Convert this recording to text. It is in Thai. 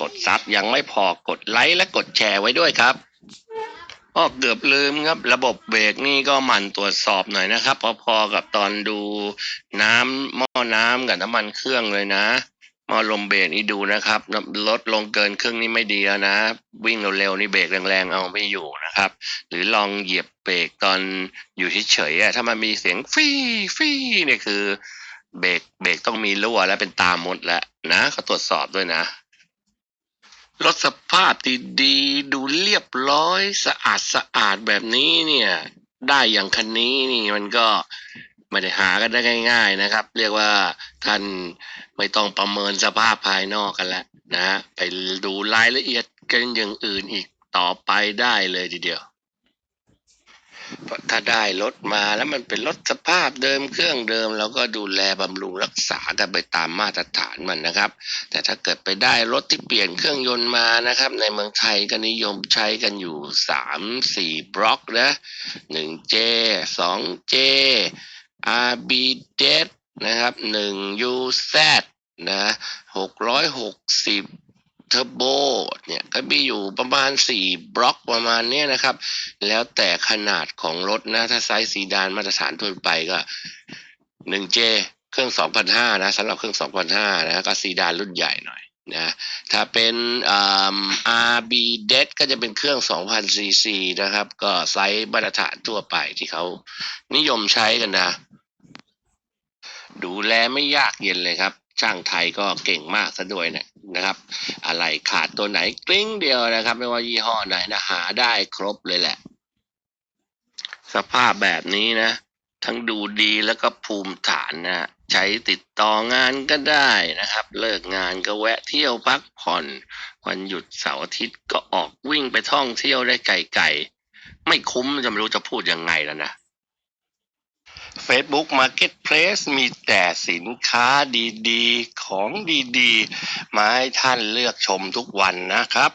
กดซับยังไม่พอกดไลค์และกดแชร์ไว้ด้วยครับอ้อเกือบลืมครับ ระบบเบรกนี่ก็หมั่นตรวจสอบหน่อยนะครับ พอๆกับตอนดูน้ำหม้อน้ำกับน้ำมันเครื่องเลยนะหม้อลมเบรกนี่ดูนะครับลดลงเกินครึ่งนี่ไม่ดีแล้วนะ วิ่งเร็วๆนี่เบรกแรงๆเอาไม่อยู่นะครับ หรือลองเหยียบเบรกตอนอยู่เฉยๆถ้ามันมีเสียงฟี่ฟี่เนี่ยคือเบรกเบรกต้องมีรั่วและเป็นตามดแล้วนะเขาตรวจสอบด้วยนะ รถสภาพดีๆดูเรียบร้อยสะอาดสะอาดแบบนี้เนี่ย ได้อย่างคันนี้นี่มันก็ไม่ได้หากันได้ง่าย ๆนะครับ เรียกว่าท่านไม่ต้องประเมินสภาพภายนอกกันแล้วนะ ไปดูรายละเอียดกันอย่างอื่นอีกต่อไปได้เลยทีเดียว ถ้าได้รถมาแล้วมันเป็นรถสภาพเดิมเครื่องเดิมเราก็ดูแลบำรุงรักษากันไปตามมาตรฐานมันนะครับ แต่ถ้าเกิดไปได้รถที่เปลี่ยนเครื่องยนต์มานะครับ ในเมืองไทยก็นิยมใช้กันอยู่สามสี่บล็อกนะหนึ่งเจสองเจ RB d e นะครับหนึ่ง UZ นะหกร้อยหกสิบ เทอร์โบเนี่ยก็มีอยู่ประมาณ 4 บล็อกประมาณนี้นะครับ แล้วแต่ขนาดของรถนะ ถ้าไซส์ซีดานมาตรฐานทั่วไปก็ 1J เครื่อง 2,500นะสำหรับเครื่อง 2,500นะก็ซีดานรุ่นใหญ่หน่อยนะถ้าเป็นอ่า RB d e ก็จะเป็นเครื่อง 2,000 cc นะครับ ก็ไซส์มาตรฐานทั่วไปที่เขานิยมใช้กันนะ ดูแลไม่ยากเย็นเลยครับ ช่างไทยก็เก่งมากซะด้วยนะนะครับ อะไรขาดตัวไหนกลิ้งเดียวนะครับ ไม่ว่ายี่ห้อไหนนะหาได้ครบเลยแหละ สภาพแบบนี้นะ ทั้งดูดีแล้วก็ภูมิฐานนะใช้ติดต่องานก็ได้นะครับ เลิกงานก็แวะเที่ยวพักผ่อน วันหยุดเสาร์อาทิตย์ก็ออกวิ่งไปท่องเที่ยวได้ไกลๆไม่คุ้มจะไม่รู้จะพูดยังไงแล้วนะ Facebook Marketplace มีแต่สินค้าดีๆ ของดีๆ มาให้ท่านเลือกชมทุกวันนะครับ